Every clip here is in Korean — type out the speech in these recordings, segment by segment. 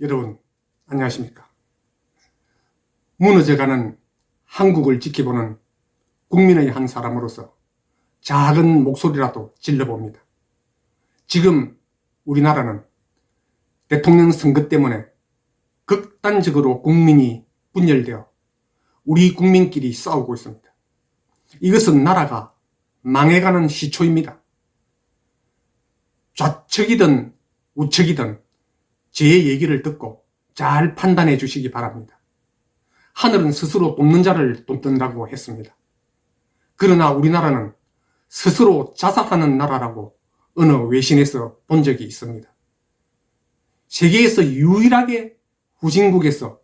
여러분, 안녕하십니까. 무너져가는 한국을 지켜보는 국민의 한 사람으로서 작은 목소리라도 질러봅니다. 지금 우리나라는 대통령 선거 때문에 극단적으로 국민이 분열되어 우리 국민끼리 싸우고 있습니다. 이것은 나라가 망해가는 시초입니다. 좌측이든 우측이든 제 얘기를 듣고 잘 판단해 주시기 바랍니다. 하늘은 스스로 돕는 자를 돕는다고 했습니다. 그러나 우리나라는 스스로 자살하는 나라라고 어느 외신에서 본 적이 있습니다. 세계에서 유일하게 후진국에서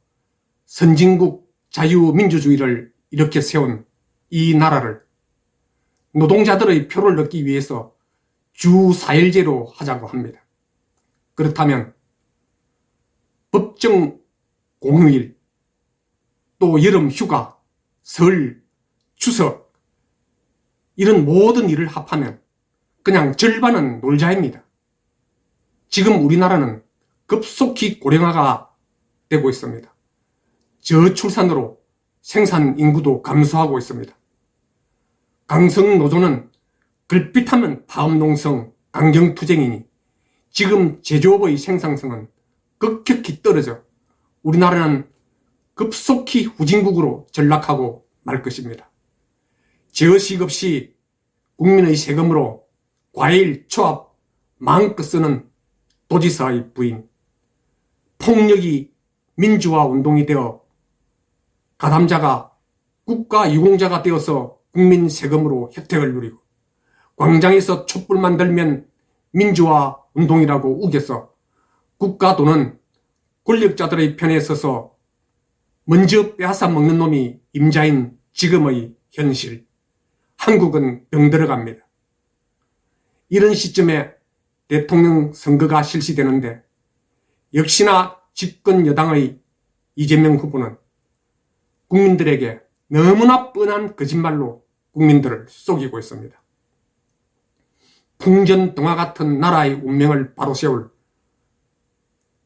선진국 자유민주주의를 이렇게 세운 이 나라를 노동자들의 표를 얻기 위해서 주 4일제로 하자고 합니다. 그렇다면 법정 공휴일, 또 여름 휴가, 설, 추석, 이런 모든 일을 합하면 그냥 절반은 놀자입니다. 지금 우리나라는 급속히 고령화가 되고 있습니다. 저출산으로 생산 인구도 감소하고 있습니다. 강성 노조는 글빛하면 파업농성, 강경투쟁이니 지금 제조업의 생산성은 급격히 떨어져 우리나라는 급속히 후진국으로 전락하고 말 것입니다. 제어식 없이 국민의 세금으로 과일, 초합 마음껏 쓰는 도지사의 부인, 폭력이 민주화 운동이 되어 가담자가 국가 유공자가 되어서 국민 세금으로 혜택을 누리고 광장에서 촛불만 들면 민주화 운동이라고 우겨서 국가 돈은 권력자들의 편에 서서 먼저 빼앗아 먹는 놈이 임자인 지금의 현실. 한국은 병들어갑니다. 이런 시점에 대통령 선거가 실시되는데 역시나 집권 여당의 이재명 후보는 국민들에게 너무나 뻔한 거짓말로 국민들을 속이고 있습니다. 풍전동화 같은 나라의 운명을 바로 세울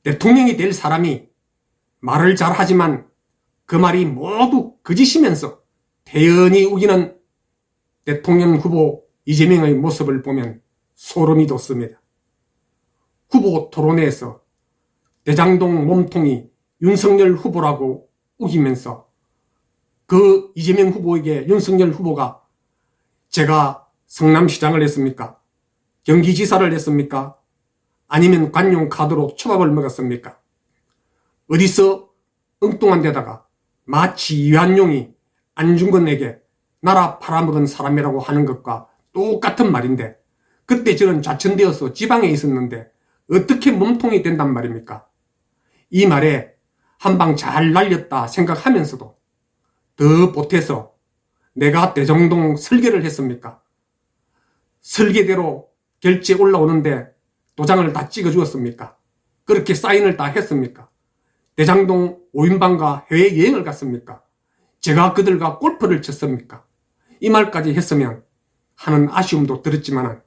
대통령이 될 사람이 말을 잘하지만 그 말이 모두 거짓이면서 대연히 우기는 대통령 후보 이재명의 모습을 보면 소름이 돋습니다. 후보 토론회에서 대장동 몸통이 윤석열 후보라고 우기면서 그 이재명 후보에게 윤석열 후보가 제가 성남시장을 했습니까? 경기지사를 했습니까? 아니면 관용 카드로 초밥을 먹었습니까? 어디서 엉뚱한 데다가 마치 이한용이 안중근에게 나라 팔아먹은 사람이라고 하는 것과 똑같은 말인데 그때 저는 좌천되어서 지방에 있었는데 어떻게 몸통이 된단 말입니까? 이 말에 한 방 잘 날렸다 생각하면서도 더 보태서 내가 대정동 설계를 했습니까? 설계대로 결제 올라오는데 도장을 다 찍어 주었습니까? 그렇게 사인을 다 했습니까? 대장동 5인방과 해외여행을 갔습니까? 제가 그들과 골프를 쳤습니까? 이 말까지 했으면 하는 아쉬움도 들었지만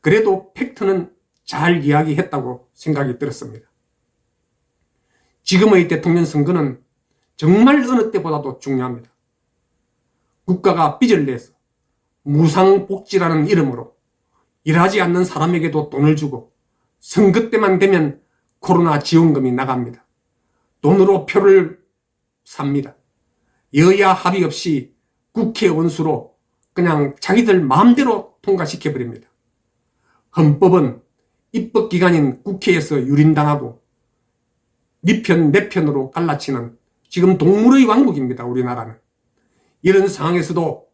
그래도 팩트는 잘 이야기했다고 생각이 들었습니다. 지금의 대통령 선거는 정말 어느 때보다도 중요합니다. 국가가 빚을 내서 무상복지라는 이름으로 일하지 않는 사람에게도 돈을 주고 선거 때만 되면 코로나 지원금이 나갑니다. 돈으로 표를 삽니다. 여야 합의 없이 국회 원수로 그냥 자기들 마음대로 통과시켜버립니다. 헌법은 입법기관인 국회에서 유린당하고 니편 내편으로 갈라치는 지금 동물의 왕국입니다. 우리나라는. 이런 상황에서도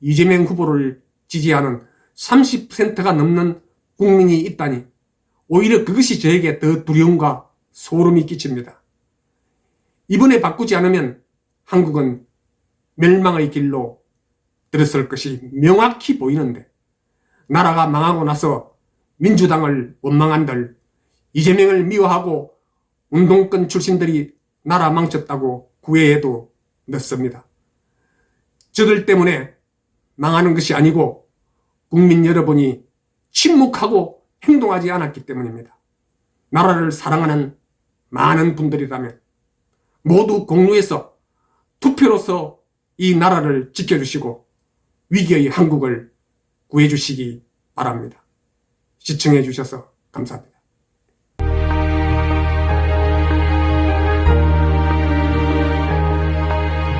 이재명 후보를 지지하는 30%가 넘는 국민이 있다니 오히려 그것이 저에게 더 두려움과 소름이 끼칩니다. 이번에 바꾸지 않으면 한국은 멸망의 길로 들었을 것이 명확히 보이는데 나라가 망하고 나서 민주당을 원망한들 이재명을 미워하고 운동권 출신들이 나라 망쳤다고 구애해도 늦습니다. 저들 때문에 망하는 것이 아니고 국민 여러분이 침묵하고 행동하지 않았기 때문입니다. 나라를 사랑하는 많은 분들이라면 모두 공유해서 투표로서 이 나라를 지켜주시고 위기의 한국을 구해주시기 바랍니다. 시청해 주셔서 감사합니다.